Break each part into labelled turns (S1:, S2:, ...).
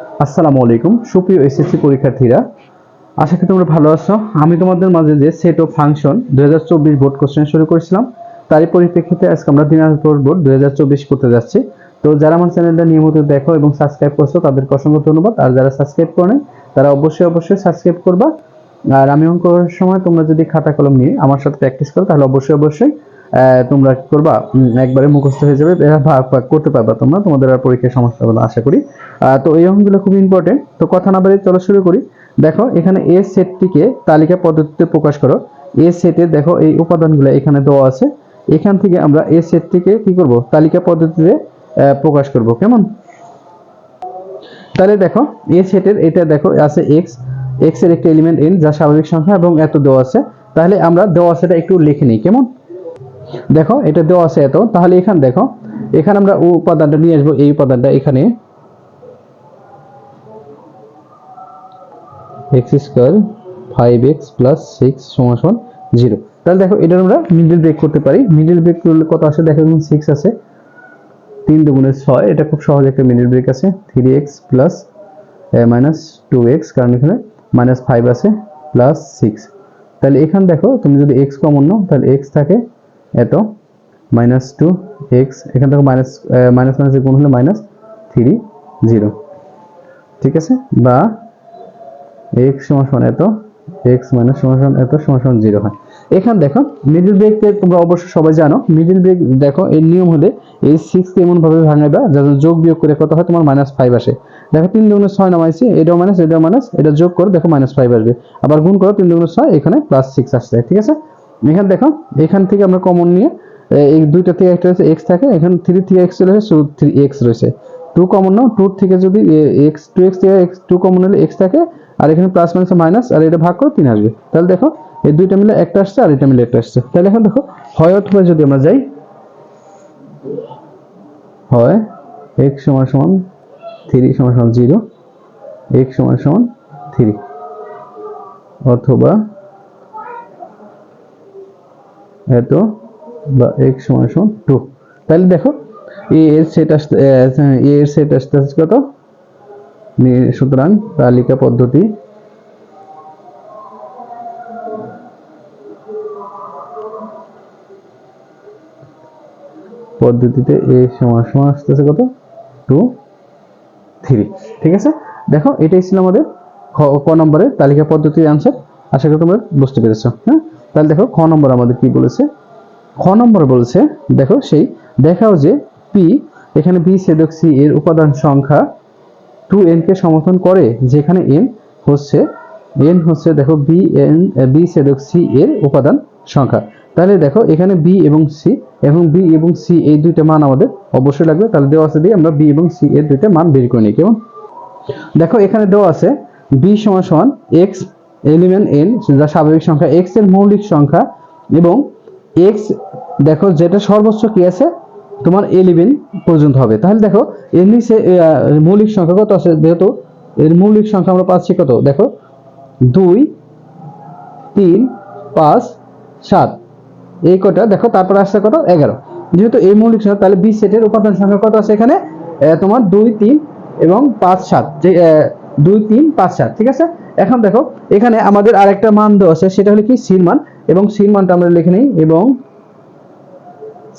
S1: আসসালামু আলাইকুম, সুপ্রিয় এসএসসি পরীক্ষার্থীরা। আশা করি তোমরা ভালো আছো। আমি তোমাদের মাঝে যে সেট অফ ফাংশন দুই হাজার চব্বিশ বোর্ড কোশ্চেন শুরু করেছিলাম, তারই পরিপ্রেক্ষিতে আজকে আমরা দিনাজপুর বোর্ড দুই হাজার চব্বিশ করতে যাচ্ছি। তো যারা আমার চ্যানেলটা নিয়মিত দেখো এবং সাবস্ক্রাইব করছ, তাদেরকে অসংখ্য ধন্যবাদ। আর যারা সাবস্ক্রাইব করে তারা অবশ্যই অবশ্যই সাবস্ক্রাইব করবা। আর আমি অঙ্ক সময় তোমরা যদি খাতা কলম নিয়ে আমার সাথে প্র্যাকটিস করো, তাহলে অবশ্যই অবশ্যই তোমরা কি করবা? একবারে মুখস্থ হয়ে যাবে। ভাগ ভাগ করতে পারবা তোমরা। তোমাদের আর পরীক্ষার সমস্যা হবে আশা করি। তো এই অঙ্কগুলো খুব ইম্পর্টেন্ট তো কথা না বাড়িয়ে চলো শুরু করি। দেখো, এখানে এ সেটটিকে তালিকা পদ্ধতিতে প্রকাশ করো। এ সেটে দেখো, এই উপাদানগুলো এখানে দেওয়া আছে। এখান থেকে আমরা এ সেটটিকে কি করব? তালিকা পদ্ধতিতে প্রকাশ করব। কেমন? তাহলে দেখো, এ সেটের এটা দেখো, আছে এক্স এক্সের একটা এলিমেন্ট এন যা স্বাভাবিক সংখ্যা এবং এত দেওয়া আছে। তাহলে আমরা দেওয়া সেটা একটু লিখে নিই। কেমন? দেখো, এটা দেওয়া আছে এত। তাহলে এখানে, দেখো, এখানে আমরা উপাদানটা নিয়ে আসব, এই উপাদানটা এখানে। X square five x plus six সমান জিরো তাহলে দেখো, এটা আমরা মিডল ব্রেক করতে পারি। মিডল ব্রেক করলে কত আসে? দেখো, এখন সিক্স আছে। তিন দুগুণে ছয়, এটা খুব সহজ একটা মিডল ব্রেক আছে। Three x plus minus two x কারণ এখানে মাইনাস ফাইভ আছে প্লাস সিক্স তাহলে এখানে দেখো, তুমি যদি এক্স কমন নাও, তাহলে এক্স থাকে এত মাইনাস টু এক্স এখান থেকে মাইনাস মাইনাস মাইনাস গুণ হলে মাইনাস থ্রি জিরো ঠিক আছে? বা এক্স সমান এত এক্স মাইনাস সমান এত, সমান জিরো হয়। এখানে দেখো মিডিল ব্রেককে তোমরা অবশ্যই সবাই জানো মিডিল ব্রেক দেখো, এর নিয়ম হলে এই সিক্স এমন ভাবে ভাঙাইবা যাতে যোগ বিয়োগ করে কত হয়? তোমার মাইনাস ফাইভ আসে। দেখো, তিন দুগুণে ছয় নামাইছি, এটাও মাইনাস এটাও মাইনাস এটা যোগ করো, দেখো মাইনাস ফাইভ আসবে। আবার গুণ করো, তিন দুগুণে ছয়, এখানে প্লাস সিক্স আসছে, ঠিক আছে? এখানে দেখো, এখান থেকে আমরা কমন নিয়ে এই দুইটা থেকে একটা হচ্ছে এক্স থাকে, এখানে থ্রি থ্রি এক্স চলে এসেছে থ্রি এক্স রয়েছে। টু কমন নাও টু থেকে যদি এক্স টু এক্স থেকে এক্স টু কমন হলে এক্স থাকে, আর এখানে প্লাস মাইনাস মাইনাস আর এটা ভাগ করে তিন আসবে। তাহলে দেখো, এই দুইটা মিলে একটা আসছে, আর এটা মিলে একটা আসছে। তাহলে এখন দেখো, হয় অথবা যদি আমরা যাই, হয় এক্স সমান সমান থ্রি সমান সমান জিরো এক্স সমান সমান থ্রি অথবা এত বা এক্স সমান সমান টু তাহলে দেখো এ এর সেট আসতে, এ এর সেট আসতে আসছে কত? সুতরাং তালিকা পদ্ধতি। পদ্ধতিতে এ সমান সমান আসতেছে কত? টু থ্রি ঠিক আছে? দেখো, এটাই ছিল আমাদের ক নম্বরের তালিকা পদ্ধতির আনসার আশা করি তোমরা বুঝতে পেরেছ হ্যাঁ? তাহলে দেখো খ নম্বর আমাদের কি বলেছে? খ নম্বর বলছে, দেখো সেই, দেখাও যে পি এখানে বি ছেদক সি এর উপাদান সংখ্যা টু এন কে সমর্থন করে, যেখানে এন হচ্ছে এন হচ্ছে দেখো বি এন বি ছেদক সি এর উপাদান সংখ্যা। তাহলে দেখো এখানে বি এবং সি এবং বি এবং সি এই দুইটা মান আমাদের অবশ্যই লাগবে। তাহলে দেওয়া আছে দিয়ে আমরা বি এবং সি এর দুইটা মান বের করে নিই, কেমন? দেখো এখানে দেওয়া আছে বি সমান সমান এক্স এলিমেন্ট এন যা স্বাভাবিক সংখ্যা এক্সের মৌলিক সংখ্যা, এবং এক্স দেখো যেটা সর্বোচ্চ কি আছে? তোমার এলিভেন পর্যন্ত হবে। তাহলে দেখো, এর নিচে মৌলিক সংখ্যা কত আছে? যেহেতু এর মৌলিক সংখ্যা আমরা পাচ্ছি কত? দেখো, দুই, তিন, পাঁচ, সাত। এই কটা, দেখো, তারপর আসছে কত? এগারো। যেহেতু এই মৌলিক সংখ্যা, তাহলে বি সেটের উপাদান সংখ্যা কত আছে এখানে? তোমার দুই, তিন, এবং পাঁচ, সাত। যে দুই, তিন, পাঁচ, সাত, ঠিক আছে? এখন দেখো, এখানে আমাদের আরেকটা মান দেওয়া আছে, সেটা হলো কি? সির মান। এবং সির মানটা আমরা লিখে নিই, এবং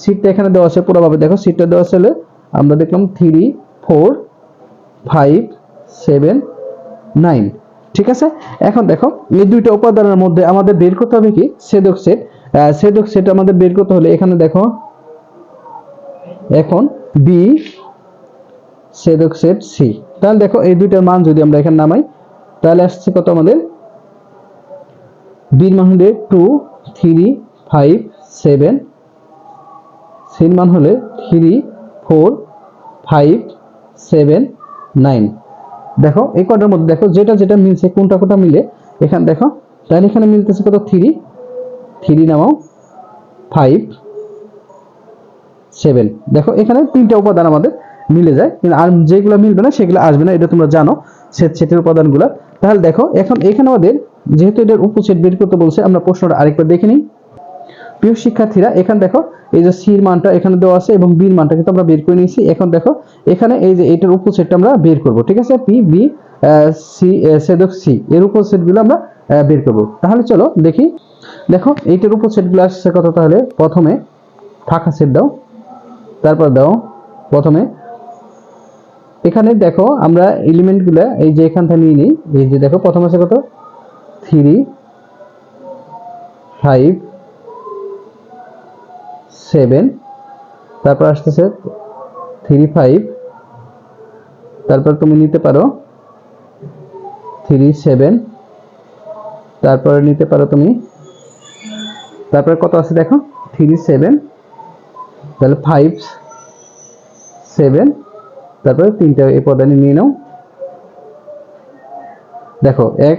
S1: সিটটা এখানে দেওয়া আছে পুরোভাবে। দেখো সিটটা দেওয়া আছে হলে, আমরা দেখলাম three four five seven nine ঠিক আছে? এখন দেখো, এই দুইটা উপাদানের মধ্যে আমাদের বের করতে হবে কি? সেদক সেট। সেদক সেট আমাদের বের করতে হলে এখানে দেখো, এখন বি সেদক সেট সি তাহলে দেখো এই দুইটার মান যদি আমরা এখানে নামাই, তাহলে আসছে কত আমাদের? বির মান হলে টু থ্রি ফাইভ সেভেন সির মান হলে three four five seven nine দেখো, এই কটার মধ্যে দেখো যেটা যেটা মিলছে, কোনটা কোনটা মিলে, এখানে দেখো, তাহলে এখানে মিলতেছে কত? থ্রি থ্রি নামাও ফাইভ সেভেন দেখো, এখানে তিনটা উপাদান আমাদের মিলে যায়, কিন্তু আর যেগুলো মিলবে না, সেগুলো আসবে না, এটা তোমরা জানো সেট সেটের উপাদানগুলো। তাহলে দেখো, এখন এখানে আমাদের, যেহেতু এটার উপসেট বের করতে বলছে, আমরা প্রশ্নটা আরেকবার দেখে নিই। প্রিয় শিক্ষার্থীরা, এখানে দেখো, এই যে সির মানটা এখানে দেওয়া আছে এবং বির মানটা কিন্তু আমরা বের করে নিয়েছি। এখন দেখো, এখানে এই যে এটার উপসেটটা আমরা বের করব, ঠিক আছে? পি, বি সি সেদক সি, এর উপসেটগুলো আমরা বের করব। তাহলে চলো দেখি। দেখো, এইটার উপসেটগুলো আসছে কত তাহলে? প্রথমে ফাঁকা সেট দাও, তারপর দাও, প্রথমে এখানে দেখো আমরা এলিমেন্টগুলো এই যে এখান থেকে নিয়ে নিই। এই যে দেখো, প্রথম আছে কত? থ্রি ফাইভ সেভেন তারপর আসতেছে থ্রি ফাইভ তারপর তুমি নিতে পারো থ্রি সেভেন তারপরে নিতে পারো তুমি, তারপরে কত আছে দেখো? থ্রি সেভেন তাহলে ফাইভ সেভেন তারপরে তিনটা এই পদানি নিয়ে নাও। দেখো, এক,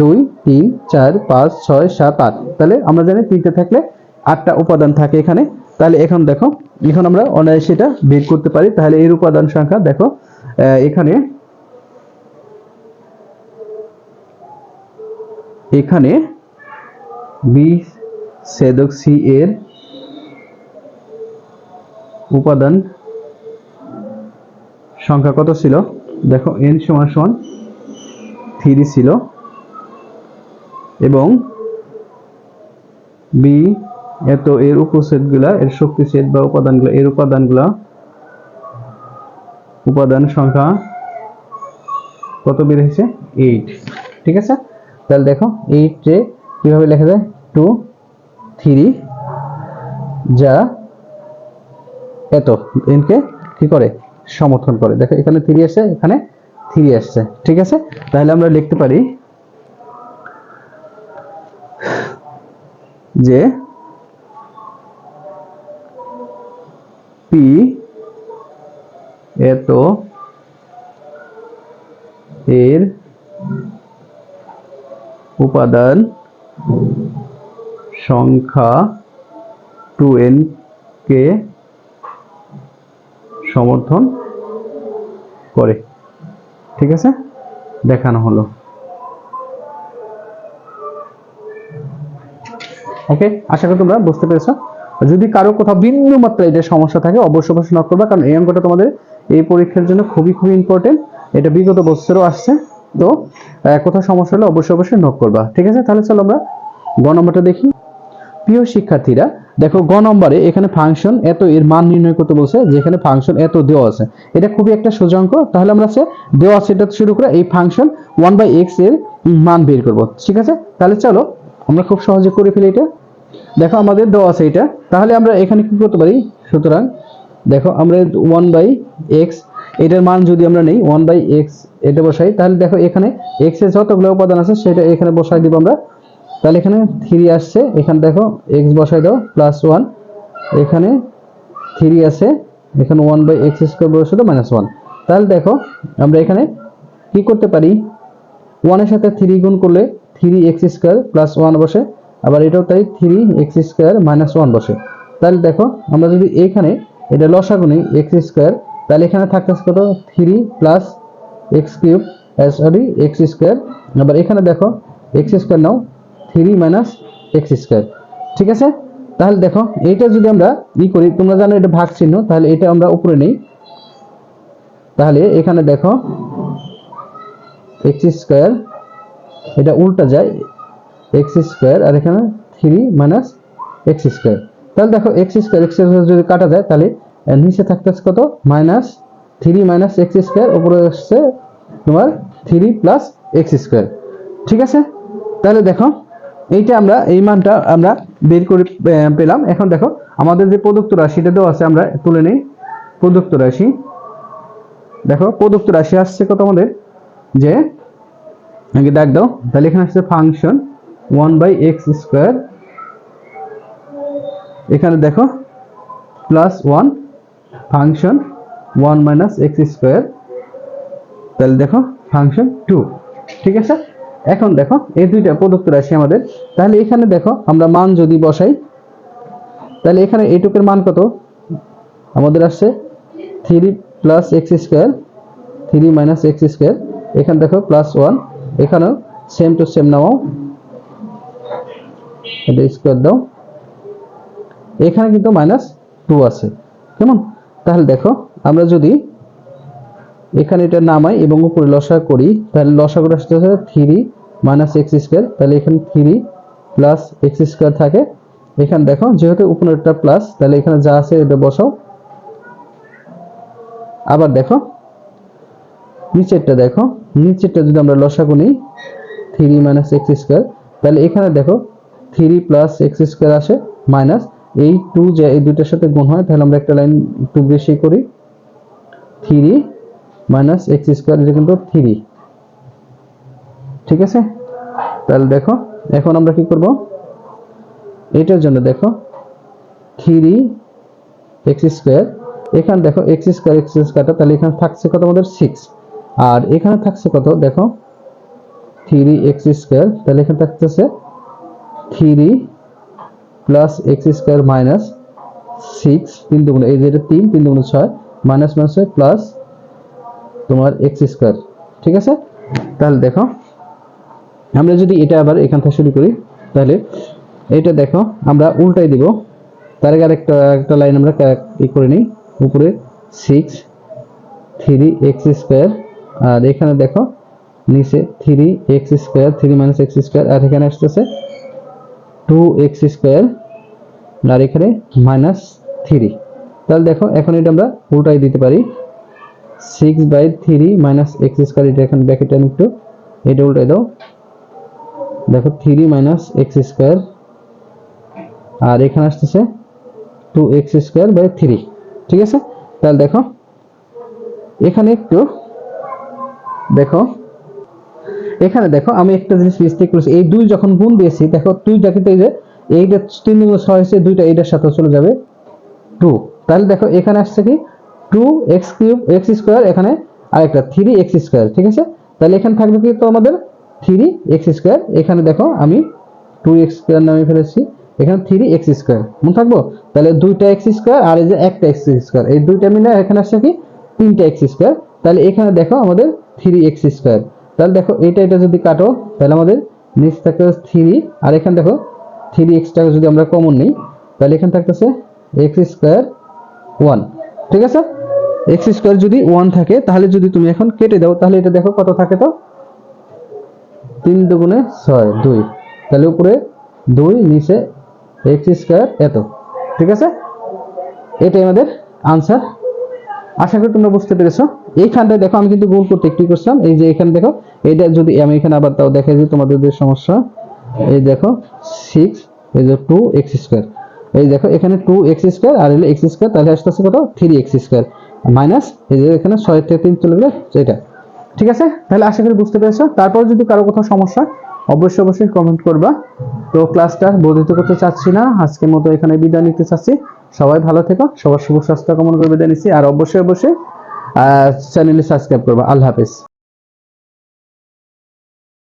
S1: দুই, তিন, চার, পাঁচ, ছয়, সাত, আট। তাহলে আমরা জানি তিনটে থাকলে আটটা উপাদান থাকে এখানে। তাহলে এখন দেখো, এখন আমরা অনায়াসে সেটা বের করতে পারি। তাহলে এর উপাদান সংখ্যা দেখো এখানে এখানে বি সেদক সি এর উপাদান সংখ্যা কত ছিল? দেখো এন সমান সমান থ্রি ছিল। এবং বি এত এর উপসেটগুলা, এর শক্তি সেট বা উপাদানগুলো, এর উপাদানগুলা, উপাদান সংখ্যা কত বের হয়েছে? এইট ঠিক আছে? তাহলে দেখো এইটে কীভাবে লেখা যায়? টু থ্রি যা এত এনকে কি করে? সমর্থন করে। দেখো, এখানে থ্রি আসছে এখানে থ্রি আসছে। ঠিক আছে? তাহলে আমরা লিখতে পারি যে পি এত এর উপাদান সংখ্যা টু এন কে সমর্থন করে। ঠিক আছে? দেখানো হলো। ওকে আশা করি তোমরা বুঝতে পেরেছ। যদি কারও কোথাও বিন্দু মাত্রায় এটা সমস্যা থাকে, অবশ্যই অবশ্যই নক করবা, কারণ এই অঙ্কটা তোমাদের এই পরীক্ষার জন্য খুবই খুবই ইম্পর্টেন্ট এটা বিগত বছরও আসছে। তো কোথাও সমস্যা হলে অবশ্যই অবশ্যই নক করবা। ঠিক আছে? তাহলে চলো আমরা গ নম্বরটা দেখি। প্রিয় শিক্ষার্থীরা, দেখো গ নম্বরে এখানে ফাংশন এত এর মান নির্ণয় করতে বলছে, যেখানে ফাংশন এত দেওয়া আছে। এটা খুবই একটা সোজা অঙ্ক তাহলে আমরা দেওয়া আছে, এটা শুরু করে এই ফাংশন ওয়ান বাই এক্সের মান বের করব। ঠিক আছে? তাহলে চলো, আমরা খুব সহজে করে ফেলি এটা। দেখো আমাদের দেওয়া আছে এটা। তাহলে আমরা এখানে কি করতে পারি? সুতরাং, দেখো আমরা ওয়ান বাই এক্স এটার মান যদি আমরা নেই ওয়ান বাই এক্স এটা বসাই, তাহলে দেখো এখানে এক্সের যতগুলো উপাদান আছে, সেটা এখানে বসাই দিব আমরা। তাহলে এখানে থ্রি আসছে। এখানে দেখো এক্স বসাই দাও প্লাস ওয়ান এখানে থ্রি আছে। এখানে ওয়ান বাই এক্স স্কোয়ার বসে দাও মাইনাস ওয়ান তাহলে দেখো, আমরা এখানে কি করতে পারি? ওয়ানের সাথে থ্রি গুণ করলে three x square plus one বসে, আবার এটাও তাই three x square minus one বসে। তাহলে দেখো, আমরা যদি এখানে এটা লসাগু নেই এক্স স্কোয়ার তাহলে এখানে থাকতেছে কত? Three plus x cube sorry x square আবার এখানে দেখো এক্স স্কোয়ার নাও থ্রি মাইনাস এক্স স্কোয়ার ঠিক আছে? তাহলে দেখো, এইটা যদি আমরা ই করি, তোমরা জানো এটা ভাগ চিহ্ন তাহলে এটা আমরা উপরে নেই। তাহলে এখানে দেখো এক্স স্কোয়ার এটা উল্টা যায় এক্স স্কোয়ার আর এখানে থ্রি মাইনাস এক্স স্কোয়ার তাহলে দেখো এক্স স্কোয়ার এক্স স্কোয়ার যদি কাটা যায়, তাহলে নিচে থাকতেছে কত? Minus three minus x square উপরে আসছে তোমার থ্রি প্লাস এক্স স্কোয়ার ঠিক আছে? তাহলে দেখো এইটা আমরা, এই মানটা আমরা বের করে পেলাম। এখন দেখো, আমাদের যে প্রদত্ত রাশিটা দেওয়া আছে আমরা, তুলে নেই। প্রদত্ত রাশি। দেখো, প্রদত্ত রাশি আসছে কত আমাদের? যে, আগে ডাক দাও, তাহলে এখানে আসছে function one by x square এখানে দেখো plus one function one minus x square তাহলে দেখো ফাংশন টু ঠিক আছে? এখন দেখো, এই দুইটা প্রদত্ত রাশি আমাদের। তাহলে এখানে দেখো, আমরা মান যদি বসাই, তাহলে এখানে এটুকের মান কত? আমাদের আসছে three plus x square, three minus x square. এখানে দেখো, প্লাস ওয়ান। এখানেও সেম টু সেম নামাও এটা স্কোয়ার দাও। এখানে কিন্তু মাইনাস টু আছে। কেমন? তাহলে দেখো, আমরা যদি এখানে এটা নামাই এবং উপরে লসা করি। তাহলে লসা করে আসতে হচ্ছে থ্রি মাইনাস এক্স স্কোয়ার তাহলে এখানে থ্রি প্লাস এক্স স্কোয়ার থাকে। এখানে দেখো, যেহেতু উপরেরটা প্লাস তাহলে এখানে যা আছে এটা বসাও। আবার দেখো, নিচেরটা দেখো, নিচেরটা যদি আমরা লসাগু নিই থ্রি মাইনাস এক্স স্কোয়ার তাহলে এখানে দেখো থ্রি প্লাস এক্স স্কোয়ার আসে মাইনাস এই টু যে, এই দুইটার সাথে গুণ হয়, তাহলে আমরা একটা লাইন একটু বেশি করি। থ্রি মাইনাস এক্স স্কোয়ার এটা কিন্তু থ্রি ঠিক আছে? তাহলে দেখো, এখন আমরা কি করব? এটার জন্য দেখো থ্রি এক্স স্কোয়ার এখানে দেখো এক্স স্কোয়ার এক্স স্কোয়ারটা তাহলে এখানে থাকছে কত আমাদের সিক্স আর এখানে থাকছে কত? দেখো থ্রি এক্স স্কোয়ার তাহলে এখানে থাকতেছে three plus x square minus six তিন দুগুণ, এই যেটা তিন তিন দুগুণ ছয় মাইনাস মাইনাস প্লাস তোমার এক্স স্কোয়ার ঠিক আছে? তাহলে দেখো, আমরা যদি এটা আবার এখান থেকে শুরু করি, তাহলে এটা দেখো, আমরা উল্টাই দিব। তার আগে আরেকটা একটা লাইন আমরা ই করে নিই, উপরে সিক্স থ্রি এক্স স্কোয়ার আর এখানে দেখো, নিচে three x square three minus x square আর এখানে আসতেছে টু এক্স স্কোয়ার আর এখানে মাইনাস থ্রি তাহলে দেখো, এখন এটা আমরা উল্টাই দিতে পারি। Six by three minus x square এটা এখানে ব্যাকেটটা একটু এটা উল্টাই দাও। দেখো থ্রি মাইনাস এক্স স্কোয়ার আর এখানে আসতেছে two x square by three ঠিক আছে? তাহলে দেখো, এখানে একটু দেখো, এখানে দেখো আমি একটা জিনিস মিস্টেক করেছি। এই দুই যখন গুণ দিয়েছি, দেখো দুইটা কিন্তু এই যে এইটা তিন দুগুণ ছয় হয়েছে, দুইটা এইটার সাথে চলে যাবে। টু তাহলে দেখো এখানে আসছে কি? Two x cube x square এখানে আরেকটা থ্রি এক্স স্কোয়ার ঠিক আছে? তাহলে এখানে থাকবে কি তো আমাদের থ্রি এক্স স্কোয়ার এখানে দেখো আমি টু এক্স স্কোয়ার নামে ফেলেছি। এখানে থ্রি এক্স স্কোয়ার মনে থাকব? তাহলে দুইটা এক্স স্কোয়ার আর এই যে একটা এক্স স্কোয়ার এই দুইটা মিলে এখানে আসছে কি? তিনটা এক্স স্কোয়ার তাহলে এখানে দেখো আমাদের থ্রি এক্স স্কোয়ার তাহলে দেখো এটা এটা যদি কাটো, তাহলে আমাদের নিচ থাকে থ্রি আর এখানে দেখো থ্রি এক্সটাকে যদি আমরা কমন নিই, তাহলে এখানে থাকতেছে এক্স স্কোয়ার ওয়ান ঠিক আছে? এক্স স্কোয়ার যদি ওয়ান থাকে, তাহলে যদি তুমি এখন কেটে দাও, তাহলে এটা দেখো কত থাকে তো? তিন দুগুণে ছয়, দুই। তাহলে উপরে দুই, নিচে এক্স স্কোয়ার এত। ঠিক আছে? এটাই আমাদের আনসার আশা করি তোমরা বুঝতে পেরেছ। এইখানটায় দেখো, আমি কিন্তু গোল করতে একটু করছিলাম। এই যে এখানে দেখো, এইটা যদি আমি এখানে আবার তাও দেখাই দিই, তোমাদের যে সমস্যা, এই দেখো সিক্স এই যে টু এক্স স্কোয়ার এই দেখো, এখানে টু এক্স স্কোয়ার আর হলো এক্স স্কোয়ার তাহলে আসতেছে কত? থ্রি এক্স স্কোয়ার মাইনাস এই যে এখানে ছয় থেকে তিন চলে গেলে এটা ঠিক আছে? তাহলে আশা করি বুঝতে পেরেছ। তারপর যদি কারও কোথাও সমস্যা অবশ্যই অবশ্যই কমেন্ট করবা। তো ক্লাসটা বর্ধিত করতে চাচ্ছি না। আজকের মতো এখানে বিদায় নিতে চাচ্ছি। সবাই ভালো থেকো। সবার শুভ স্বাস্থ্য কামনা করে বিদায় নিচ্ছি। আর অবশ্যই অবশ্যই চ্যানেলে সাবস্ক্রাইব করবা। আল্লাহ হাফেজ।